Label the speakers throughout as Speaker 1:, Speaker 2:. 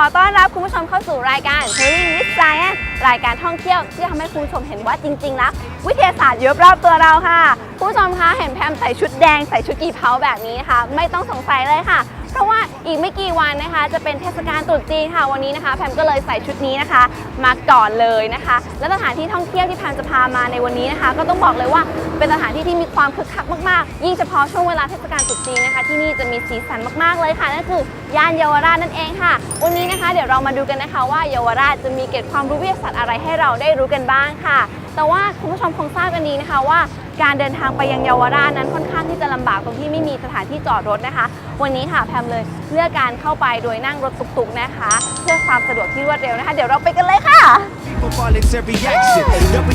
Speaker 1: อต้อนรับคุณผู้ชมเข้าสู่รายการ Touring with Science รายการท่องเที่ยวที่ทำให้คุณผู้ชมเห็นว่าจริงๆแล้ววิทยาศาสตร์เยอะรอบตัวเราค่ะ คุณผู้ชมคะเห็นแพมใส่ชุดแดงใส่ชุดกี่เพาแบบนี้นะคะไม่ต้องสงสัยเลยค่ะ เพราะว่าอีกไม่กี่วันนะคะ จะเป็นเทศกาลตรุษจีนค่ะวันนี้นะคะ แพมก็เลยใส่ชุดนี้นะคะ มาก่อนเลยนะคะ และสถานที่ท่องเที่ยวที่แพมจะพามาในวันนี้นะคะ ก็ต้องบอกเลยว่าเป็นสถานที่ที่มีความคึกคักมากๆ ยิ่งเฉพาะช่วงเวลาเทศกาลตรุษจีนนะคะ ที่นี่จะมีสีสันมากๆเลยค่ะนั่นคือย่านเยาวราชนั่นเองค่ะ วันนี้นะคะ เดี๋ยวเรามาดูกันนะคะว่าเยาวราชจะมีเกร็ดความรู้วิทยาศาสตร์อะไรให้เราได้รู้กันบ้างค่ะ แต่ว่าคุณผู้ชมคงทราบกันดีนะคะว่า การเดินทางไปยังเยาวราชนั้นค่อนข้างที่จะลำบากตรงที่ไม่มีสถานที่จอดรถนะคะ วันนี้ค่ะแพมเลยเลือกการเข้าไปโดยนั่งรถตุกๆนะคะ เพื่อความสะดวกที่รวดเร็วนะคะ เดี๋ยวเราไปกันเลยค่ะ
Speaker 2: People voluntary action.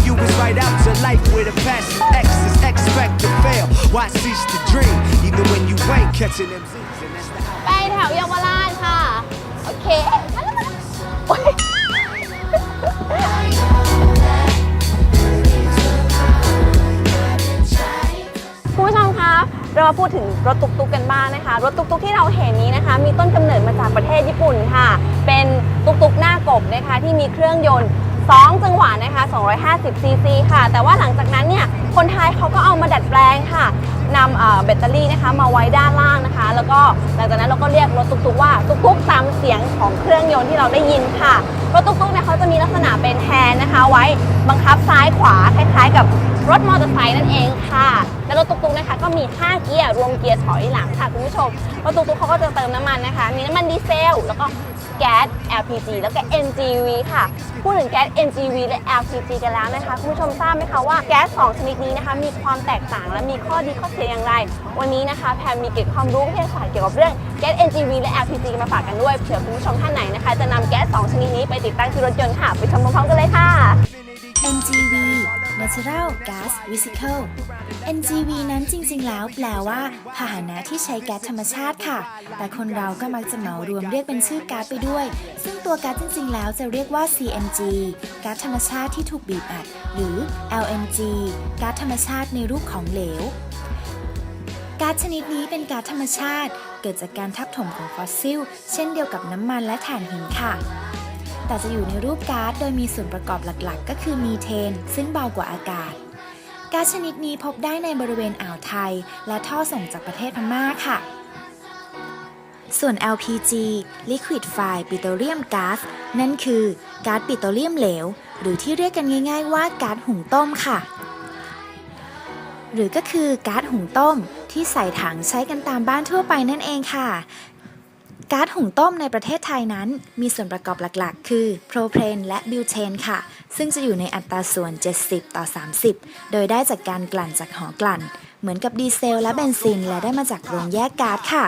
Speaker 2: W is right out to life with a passion. X is expect to fail. Why cease to dream? Even when you ain't catching them Z's, and that's the
Speaker 1: ไปแถวเยาวราชค่ะ โอเคมาแล้วมาแล้ว คุณผู้ชมคะเรามาพูดถึงรถตุกๆกันบ้างนะคะ รถตุกๆที่เราเห็นนี้นะคะ มีต้นกำเนิดมาจากประเทศญี่ปุ่นค่ะ เป็นตุกๆหน้ากบนะคะ ที่มีเครื่องยนต์ 2 จังหวะนะคะ 250 ซีซีค่ะ แต่ว่าหลังจากนั้นเนี่ย คนไทยเขาก็เอามาดัดแปลงค่ะนำแบตเตอรี่นะคะมาไว้ด้านล่างนะคะ แล้วก็หลังจากนั้นเราก็เรียกรถตุกๆว่าตุกๆตามเสียงของเครื่องยนต์ที่เราได้ยินค่ะ รถตุกๆเนี่ยเขาจะมีลักษณะเป็นแฮนด์นะคะ ไว้บังคับซ้ายขวาคล้าย ๆ กับรถมอเตอร์ไซค์นั่นเองค่ะ และรถตุกๆ นะคะก็มี5เกียร์รวมเกียร์ถอยหลังค่ะคุณผู้ชมรถตุกๆเขาก็จะเติมน้ำมันนะคะ มีน้ำมันดีเซล แล้วก็แก๊ส LPG แล้วก็ NGV ค่ะ พูดถึงแก๊ส NGV และ LPG กันแล้วนะคะ คุณผู้ชมทราบไหมคะว่าแก๊ส 2 ชนิดนี้นะคะ มีความแตกต่างและมีข้อดีข้อเสียอย่างไร วันนี้นะคะ แพมมีเกร็ดความรู้วิทยาศาสตร์เกี่ยวกับเรื่องแก๊ส NGV และ LPG มาฝากกันด้วย เผื่อคุณผู้ชมท่านไหนนะคะ จะนำแก๊ส 2 ชนิดนี้ไปติดตั้งที่รถยนต์ค่ะ ไปชมพร้อมๆกันเลยค่ะ
Speaker 3: NGV Natural Gas Vehicle NGV นั้นจริง ๆ แล้วแปลว่า พาหนะที่ใช้แก๊สธรรมชาติค่ะ แต่คนเราก็มักจะเหมารวมเรียกเป็นชื่อก๊าซไปด้วย ซึ่งตัวก๊าซจริง ๆ แล้วจะเรียกว่า CNG ก๊าซธรรมชาติที่ถูกบีบอัด หรือ LNG ก๊าซธรรมชาติในรูปของเหลวก๊าซชนิดนี้เป็นก๊าซธรรมชาติ เกิดจากการทับถมของฟอสซิล เช่นเดียวกับน้ำมันและถ่านหินค่ะ แต่จะอยู่ในรูปก๊าซโดยมีส่วนประกอบหลักๆ ก็คือมีเทน ซึ่งเบากว่าอากาศ ก๊าซชนิดนี้พบได้ในบริเวณอ่าวไทย และท่อส่งจากประเทศพม่าค่ะ ส่วน LPG Liquefied Petroleum Gas นั่นคือก๊าซปิโตรเลียมเหลว หรือที่เรียกกันง่ายๆว่าก๊าซหุงต้มค่ะ หรือก็คือก๊าซหุงต้มที่ใส่ถังใช้กันตามบ้านทั่วไปนั่นเองค่ะ ก๊าซหุงต้มในประเทศไทยนั้น มีส่วนประกอบหลักๆ คือโพรเพนและบิวเทนค่ะ ซึ่งจะอยู่ในอัตราส่วน 70 ต่อ 30 โดยได้จากการกลั่นจากหอกลั่น เหมือนกับดีเซลและเบนซิน และได้มาจากโรงแยกก๊าซค่ะ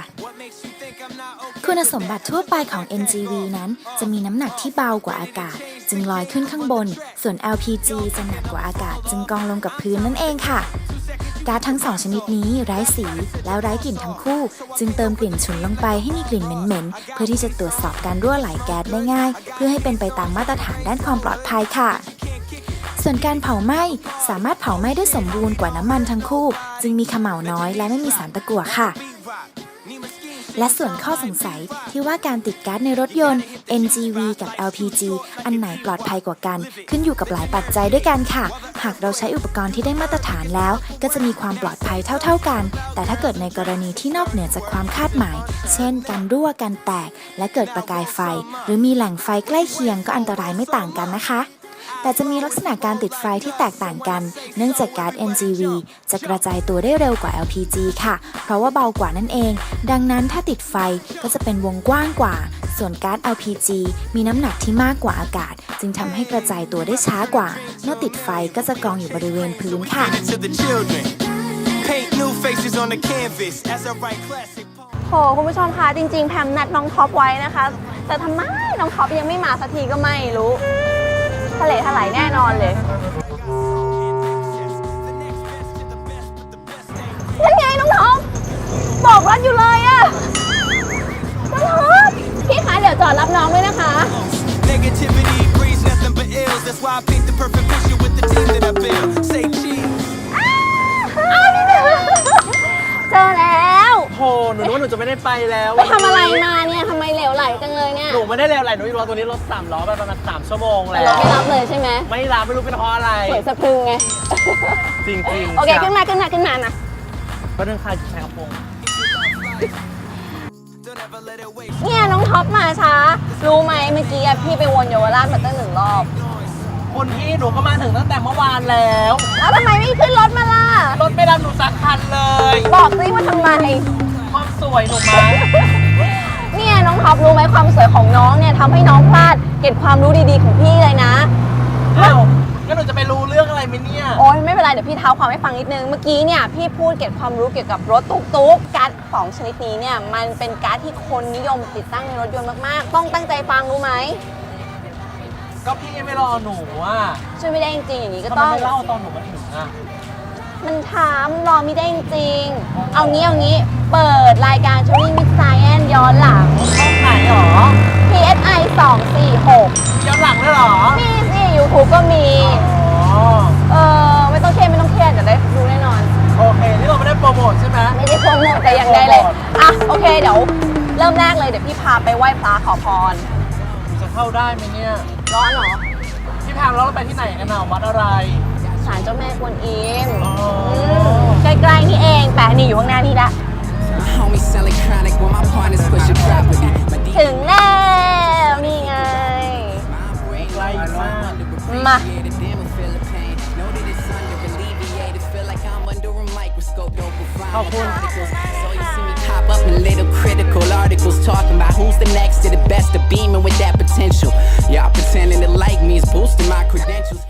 Speaker 3: คุณสมบัติทั่วไปของ NGV นั้น จะมีน้ำหนักที่เบากว่าอากาศ จึงลอยขึ้นข้างบน ส่วน LPG จะหนักกว่าอากาศ จึงกองลงกับพื้นนั่นเองค่ะ ก๊าซทั้งสองชนิดนี้ไร้สีแล้วไร้กลิ่นทั้งคู่ จึงเติมกลิ่นฉุนลงไปให้มีกลิ่นเหม็นๆ เพื่อที่จะตรวจสอบการรั่วไหลแก๊สได้ง่าย เพื่อให้เป็นไปตามมาตรฐานด้านความปลอดภัยค่ะ ส่วนการเผาไหม้สามารถเผาไหม้ได้สมบูรณ์กว่าน้ำมันทั้งคู่ จึงมีขมเหล่าน้อยและไม่มีสารตะกั่วค่ะ และส่วนข้อสงสัยที่ว่าการติดก๊าซในรถยนต์ NGV กับ LPG อันไหนปลอดภัยกว่ากัน ขึ้นอยู่กับหลายปัจจัยด้วยกันค่ะ หากเราใช้อุปกรณ์ที่ได้มาตรฐานแล้ว ก็จะมีความปลอดภัยเท่า ๆกัน แต่ถ้าเกิดในกรณีที่นอกเหนือจากความคาดหมาย เช่น การรั่วการแตก และเกิดประกายไฟ หรือมีแหล่งไฟใกล้เคียงก็อันตรายไม่ต่างกันนะคะ แต่จะมีลักษณะการติดไฟที่แตกต่างกัน เนื่องจากก๊าซ NGV จะกระจายตัวได้เร็วกว่า LPG ค่ะ เพราะว่าเบากว่านั่นเอง ดังนั้นถ้าติดไฟก็จะเป็นวงกว้างกว่า ส่วนการ์ด LPG มีน้ำหนักที่มากกว่าอากาศ จึงทำให้กระจายตัวได้ช้ากว่า เมื่อติดไฟก็จะกองอยู่บริเวณพื้นค่ะ
Speaker 4: to the children. Paint new faces on the canvas as I write classic poems.
Speaker 1: โหคุณผู้ชมคะจริงๆ แพมนัดน้องท็อปไว้นะคะ แต่ทำไมน้องท็อปยังไม่มาสักทีก็ไม่รู้ ทะเลถลายแน่นอนเลยนั่นไงน้องท็อปบอกรักอยู่เลยอะน้องท็อปพี่คะเดี๋ยวจอดรับน้องด้วยนะคะ
Speaker 4: Negativity breeds nothing but ills. That's why I paint the perfect picture with the team that I build. Say cheese.
Speaker 1: อ้าวนี่เจอแล้ว
Speaker 5: โหหนูนึกว่าหนูจะไม่ได้ไปแล้ว
Speaker 1: ไปทำอะไรมาเนี่ยทำไมเหลวไหลจังเลยเนี่ย
Speaker 5: หนูไม่ได้เร็วอะไรหนูอยู่รอตัวนี้รถสามล้อไปประมาณสามชั่วโมง
Speaker 1: แต่
Speaker 5: แล้ว
Speaker 1: เราไม่รับเลยใช่ไหม
Speaker 5: ไม่รับไม่รู้เป็นเพราะอะไร
Speaker 1: สวยสะพรึงไง
Speaker 5: จริงจริงๆ
Speaker 1: โอเคขึ้นมาขึ้นมาขึ้นมานะ
Speaker 5: ก็เรื่องค่าใช้กระโปรง
Speaker 4: Don't ever let it wait.
Speaker 1: เนี่ยน้องท็อปมาช้า รู้ไหมเมื่อกี้อะพี่ไปวนเยาวราชมาตั้งหนึ่งรอบ
Speaker 5: คนพี่หนูก็มาถึงตั้งแต่เมื่อวานแล้ว
Speaker 1: แล้วทำไมไม่ขึ้นรถมาล่ะ
Speaker 5: รถไม่รับหนูสักคันเลย
Speaker 1: บอกสิว่าทำไม
Speaker 5: ความ สวยหนูมั้ง
Speaker 1: เนี่ยน้องท็อปรู้ไหมความสวยของน้องเนี่ยทำให้น้องพลาดเก็บความรู้ดีๆของพี่เลยนะ
Speaker 5: อ้าวก็หนูจะไปรู้เรื่องอะไรไหมเนี่ย
Speaker 1: โอ้ยไม่เป็นไรเดี๋ยวพี่เท้าความให้ฟังนิดนึง เมื่อกี้เนี่ยพี่พูดเก็บความรู้เกี่ยวกับรถตุ๊กๆการ์ดสองชนิดนี้เนี่ยมันเป็นการ์ดที่คนนิยมติดตั้งในรถยนต์มากๆ ต้องตั้งใจฟังรู้ไหม
Speaker 5: ก็พี่ยังไม่รอหนูอะ
Speaker 1: ช่วยไม่ได้จริงๆอย่างนี้ก็
Speaker 5: ทำไม
Speaker 1: ต้อง
Speaker 5: ไม่เล่าตอนหนูมาถึงอะ
Speaker 1: มันถามรอไม่ได้จริงๆเอางี้เอางี้เปิดรายการ t u r i n g Mix Science ย้อนหลัง
Speaker 5: ห้องไหนหรอ
Speaker 1: PSI 246
Speaker 5: ย้อนหลังด้วยเหรอ
Speaker 1: มีสิ YouTube ก็มี
Speaker 5: อ๋อ
Speaker 1: เออไม่ต้องเครียดไม่ต้องเครียดเดี๋ยวได้ดูแน่นอน
Speaker 5: โอเค นี่เราไม่ได้โปรโมทใช่ไหม
Speaker 1: ไม่ได้โปรโมทแต่อย่างใดเลย อะ โอเค เดี๋ยว เริ่มแรกเลยเดี๋ยวพี่พาไปไหว้พระขอพร
Speaker 5: จะเข้าได้ไหมเนี่ย
Speaker 1: ร้อนเหรอ
Speaker 5: พี่แพมแล้วเราไปที่ไหนกันน่ะวัดอะไร
Speaker 1: ศาลเจ้าแม่กวนอิม
Speaker 5: อ๋อ
Speaker 1: นี่อยู่ข้างหน้านี่ละ
Speaker 6: My homies selling chronic when my partners pushing property. My
Speaker 1: ถึงแล้วนี่ไง
Speaker 5: ไกลมาก
Speaker 1: มา
Speaker 6: dehydrated, damn, I feel the pain. Know that it's under alleviated. Feel like I'm under a microscope. Don't provide
Speaker 5: How cool.
Speaker 6: particles. So you see me pop up in little critical articles talking about who's the next to the best of beaming with that potential. Y'all pretending to like me is boosting my credentials.